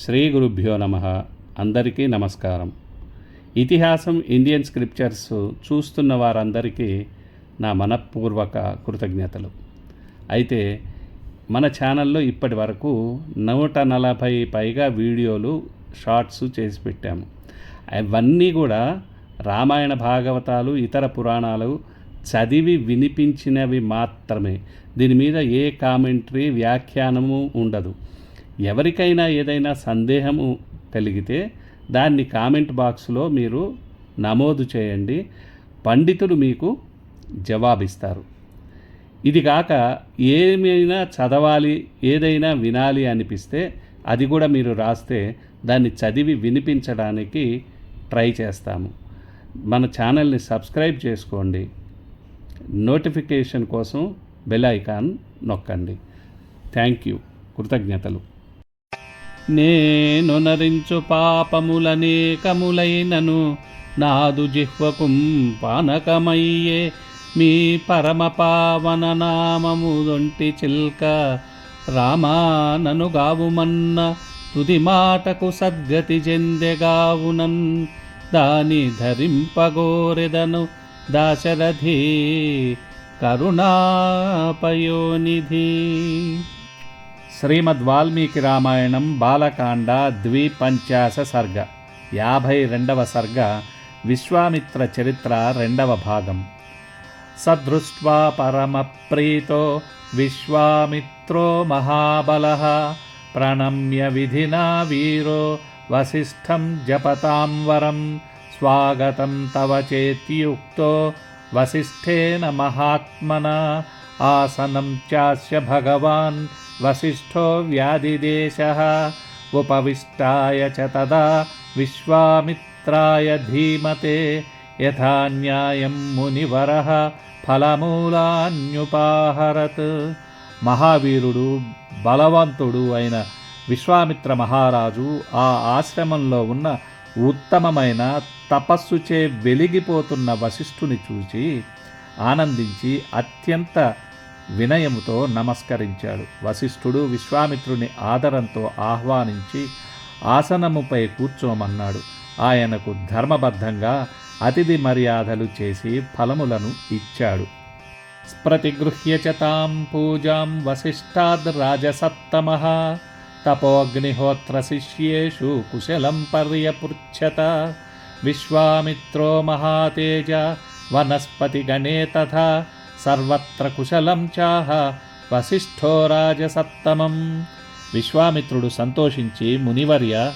శ్రీ గురుభ్యో నమ. అందరికీ నమస్కారం. ఇతిహాసం ఇండియన్ స్క్రిప్చర్స్ చూస్తున్న వారందరికీ నా మనపూర్వక కృతజ్ఞతలు. అయితే మన ఛానల్లో ఇప్పటి వరకు నూట నలభై పైగా వీడియోలు షార్ట్స్ చేసి పెట్టాము అవన్నీ కూడా రామాయణ భాగవతాలు ఇతర పురాణాలు చదివి వినిపించినవి మాత్రమే. దీని మీద ఏ కామెంటరీ వ్యాఖ్యానము ఉండదు. ఎవరికైనా ఏదైనా సందేహము కలిగితే దాన్ని కామెంట్ బాక్స్లో మీరు నమోదు చేయండి. పండితులు మీకు జవాబిస్తారు. ఇది కాక ఏమైనా చదవాలి ఏదైనా వినాలి అనిపిస్తే అది కూడా మీరు రాస్తే దాన్ని చదివి వినిపించడానికి ట్రై చేస్తాము. మన ఛానల్ని సబ్స్క్రైబ్ చేసుకోండి. నోటిఫికేషన్ కోసం బెల్ ఐకాన్ నొక్కండి. Thank you. కృతజ్ఞతలు. నేను నరించు పాపములనేకములైనను నాదు జిహ్వకుం పానకమయ్యే మీ పరమ పావన నామము దొంటి చిల్క. రామానను గావుమన్న తుది మాటకు సద్గతి చెందెగావునన్. దాని ధరింపగోరెదను దాశరథి కరుణాపయోనిధి. శ్రీమద్ వాల్మీకి రామాయణం బాలకాండ ద్విపంచాశ సర్గ యాభై రెండవ సర్గ విశ్వామిత్ర చరిత్ర రెండవ భాగం సదృష్ట్వా పరమప్రీతో విశ్వామిత్రో మహాబల ప్రణమ్య విధినా వీరో వసిష్ఠం జపతాం వరం స్వాగతం తవ చేత్యుక్తో వసిష్ఠేన మహాత్మనా ఆసనం చాస్య భగవాన్ వసిష్ఠో వ్యాధిదేశः ఉపవిష్టాయ చ తదా విశ్వామిత్రాయ ధీమతే యథా న్యాయం మునివరः ఫలమూలాన్యుపాహరత్. మహావీరుడు బలవంతుడు అయిన విశ్వామిత్ర మహారాజు ఆ ఆశ్రమంలో ఉన్న ఉత్తమమైన తపస్సుచే వెలిగిపోతున్న వశిష్ఠుని చూచి ఆనందించి అత్యంత వినయముతో నమస్కరించాడు. వశిష్ఠుడు విశ్వామిత్రుని ఆదరంతో ఆహ్వానించి ఆసనముపై కూర్చోమన్నాడు. ఆయనకు ధర్మబద్ధంగా అతిథి మర్యాదలు చేసి ఫలములను ఇచ్చాడు. ప్రతిగృహ్య తాం పూజాం వశిష్టాద్ రాజసత్తమ తపోగ్నిహోత్ర శిష్యేషు కుశలం పర్యపృచ్చత విశ్వామిత్రో మహాతేజ వనస్పతిగణే తథా సర్వత్ర కుశలం చాహ వసిష్ఠో రాజసత్తమం. విశ్వామిత్రుడు సంతోషించి మునివర్య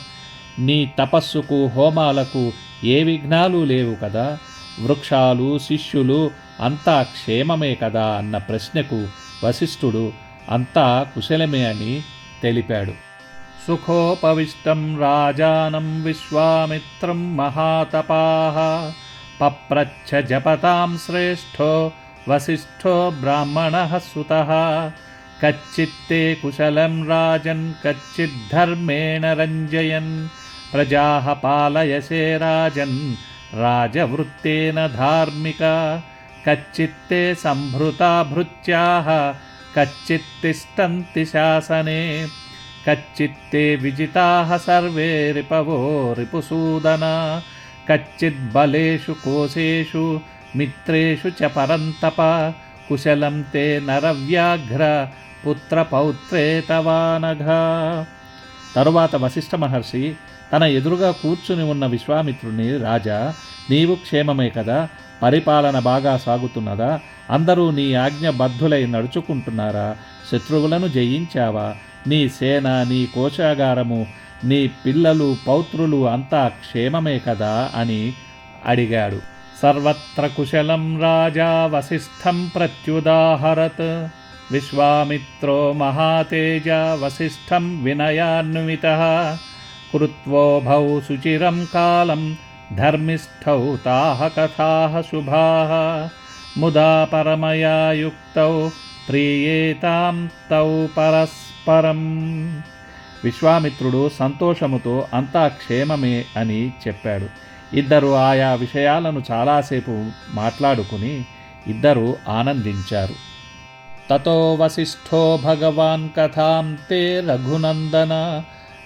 నీ తపస్సుకు హోమాలకు ఏ విఘ్నాలు లేవు కదా? వృక్షాలు శిష్యులు అంతా క్షేమమే కదా? అన్న ప్రశ్నకు వశిష్ఠుడు అంతా కుశలమే అని తెలిపాడు. సుఖోపవిష్టం రాజానం విశ్వామిత్రం మహాతపాహ పప్రచ్ఛ జపతాం శ్రేష్ఠో वसिष्ठो ब्राह्मणः सुतः। कच्चित्ते कुशलं राजन् कच्चिद्धर्मेण रञ्जयन्। प्रजाः पालयसे राजन् राजवृत्तेन धार्मिका। कच्चित्ते सम्भृता भृत्याः कच्चित्तिष्ठन्ति शासने। कच्चित्ते विजिताः सर्वे रिपवो रिपुसूदना। कच्चिद्बलेषु कोशेषु మిత్రేషు చ పరంతప కుశలం తే నరవ్యాఘ్ర పుత్రపౌత్రే తవానఘ. తరువాత వశిష్ఠ మహర్షి తన ఎదురుగా కూర్చుని ఉన్న విశ్వామిత్రుని రాజా నీవు క్షేమమే కదా పరిపాలన బాగా సాగుతున్నదా అందరూ నీ ఆజ్ఞ బద్ధులై నడుచుకుంటున్నారా శత్రువులను జయించావా నీ సేన నీ కోశాగారము నీ పిల్లలు పౌత్రులు అంతా క్షేమమే కదా అని అడిగాడు. సర్వత్ర కుశలం రాజా వసిష్ఠం ప్రత్యుదాహరత్ విశ్వామిత్రో మహాతేజ వసిష్ఠం వినయాన్విత కృత్వోభౌ శుచిరం కాలం ధర్మిష్ఠౌ తాహ కథాః శుభాः ముదా పరమయా యుక్తౌ ప్రియేతాం తౌ పరస్పరం విశ్వామిత్రుడు సంతోషముతో అంతా క్షేమమే అని చెప్పాడు। ఇద్దరు ఆయా విషయాలను చాలాసేపు మాట్లాడుకుని ఇద్దరు ఆనందించారు. తతో వశిష్ఠో భగవాన్ కథాం తే రఘునందన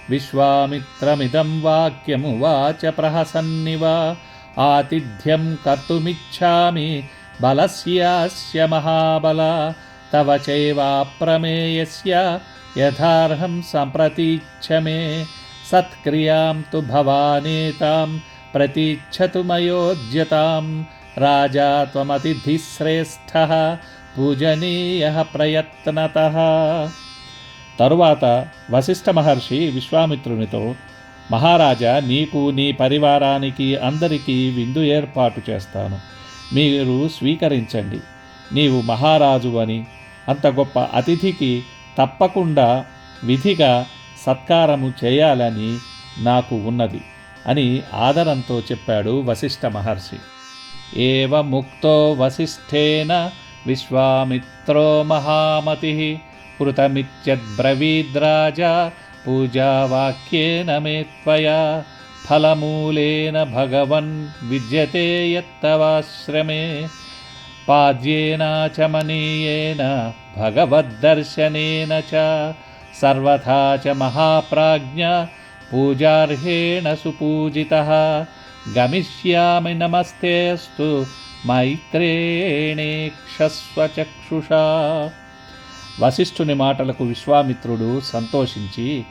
విశ్వామిత్రమిదం వాక్యము వాచ ప్రహసన్నివ ఆతిథ్యం కర్తుమిచ్చామి బలస్యాస్య మహాబల తవ చైవాప్రమేయస్య యథార్హం సంప్రతీచ్ఛమే సత్క్రియాం తు భవానేతాం ప్రతీచ్చతు మయోజ్యతాం రాజా త్వమతిథిశ్రేష్ఠ పూజనీయ ప్రయత్నత. తరువాత వశిష్ఠ మహర్షి విశ్వామిత్రునితో మహారాజా నీకు నీ పరివారానికి అందరికీ విందు ఏర్పాటు చేస్తాను. మీరు స్వీకరించండి. నీవు మహారాజు అని అంత గొప్ప అతిథికి తప్పకుండా విధిగా సత్కారము చేయాలని నాకు ఉన్నది. అని ఆదరంతో చెప్పాడు వశిష్ఠ మహర్షి. ఏవ ముక్తో వశిష్ఠేన విశ్వామిత్రో మహామతి కృతమిత్యద్బ్రవీద్రాజా పూజావాక్యేన మే త్వయా ఫలమూలేన భగవన్ విద్యతే యత్తవాశ్రమే పాద్యేనాచమనీయేన భగవద్దర్శనేన చ సర్వథా చ మహాప్రాజ్ఞ పూజార్హేణ సుపూజితः గమిష్యామి నమస్తేస్తు మైత్రేణేక్షస్వ చక్షుషా వశిష్ఠుని మాటలకు విశ్వామిత్రుడు సంతోషించి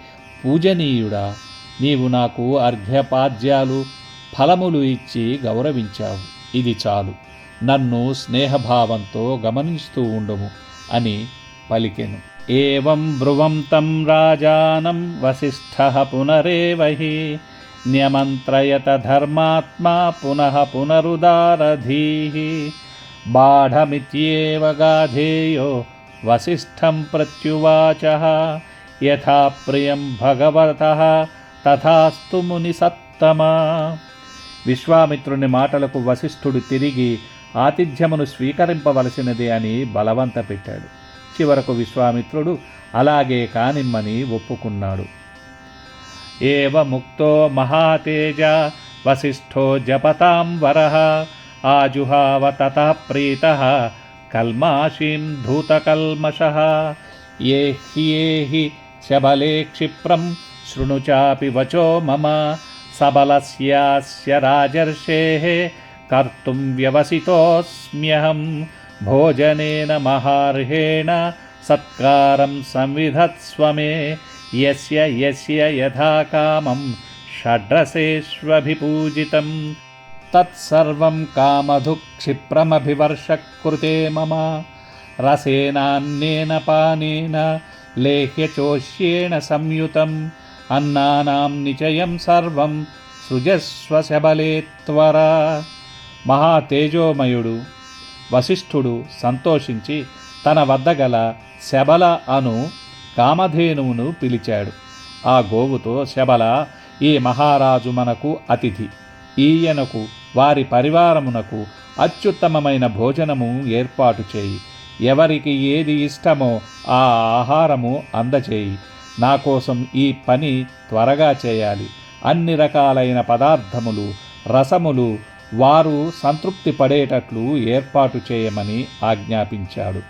పూజనీయుడా నీవు నాకు అర్ఘ్యపాద్యాలు ఫలములు ఇచ్చి గౌరవించావు. ఇది చాలు. నన్ను స్నేహభావంతో గమనిస్తూ ఉండుము అని పలికెను. ఏం బ్రువం తం రాజానం వశిష్ఠ పునరేవహి న్యమంత్రయత ధర్మాత్మా పునః పునరుదారధీ బాఢమిత్యేవ గాధేయో వశిష్ఠం ప్రత్యువాచ యథా ప్రియం భగవత తథాస్తు ముని సత్తమా విశ్వామిత్రుని మాటలకు వశిష్ఠుడు తిరిగి ఆతిథ్యమును స్వీకరింపవలసినది అని బలవంత పెట్టాడు. చివరకు విశ్వామిత్రుడు అలాగే కానిమ్మని ఒప్పుకున్నాడు ఏవ ముక్తో మహాతేజ వశిష్ఠో జపతాం వర ఆజుహావ తత ప్రీత కల్మాషీం ధూతకల్మష ఏ హ్యేహి శబలే క్షిప్రం శృణు చాపి వచో మమ सबलस्यास्य राजर्षेः कर्तुं व्यवसितोऽस्म्यहं भोजनेन महार्हेण सत्कारं संविधत्स्व मे यस्य यस्य यथा कामं षड्रसेष्वभिपूजितं। तत्सर्वं कामधुक्षिप्रमभिवर्षकृते मम। रसेनान्नेन पानेन लेह्यचोष्येण संयुतम्। अन्नानां निचयं सर्वं सृजस्व शबले त्वरा। महातेजोमयुडु। వశిష్ఠుడు సంతోషించి తన వద్ద గల శబల అను కామధేనువును పిలిచాడు. ఆ గోవుతో శబల ఈ మహారాజు మనకు అతిథి. ఈయనకు వారి పరివారమునకు అత్యుత్తమమైన భోజనము ఏర్పాటు చేయి. ఎవరికి ఏది ఇష్టమో ఆ ఆహారము అందచేయి నా కోసం ఈ పని త్వరగా చేయాలి. అన్ని రకాలైన పదార్థములు రసములు వారు సంతృప్తి పడేటట్లు ఏర్పాటు చేయమని ఆజ్ఞాపించాడు.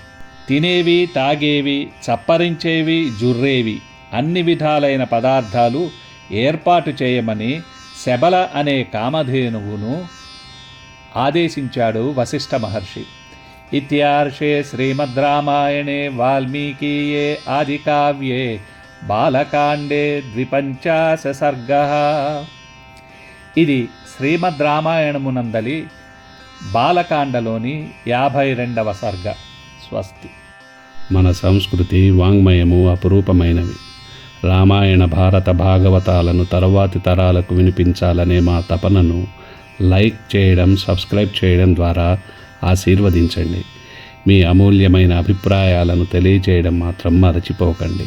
తినేవి తాగేవి చప్పరించేవి జుర్రేవి అన్ని విధాలైన పదార్థాలు ఏర్పాటు చేయమని శబల అనే కామధేనువును ఆదేశించాడు వశిష్ఠ మహర్షి. ఇత్యార్షే శ్రీమద్ రామాయణే వాల్మీకీయే ఆదికావ్యే బాలకాండే ద్విపంచాశ సర్గ. ఇది శ్రీమద్ రామాయణమునందలి బాలకాండలోని యాభై రెండవ సర్గ స్వస్తి. మన సంస్కృతి వాంగ్మయము అపురూపమైనవి. రామాయణ భారత భాగవతాలను తరువాతి తరాలకు వినిపించాలనే మా తపనను లైక్ చేయడం సబ్స్క్రైబ్ చేయడం ద్వారా ఆశీర్వదించండి. మీ అమూల్యమైన అభిప్రాయాలను తెలియజేయడం మాత్రం మరచిపోకండి.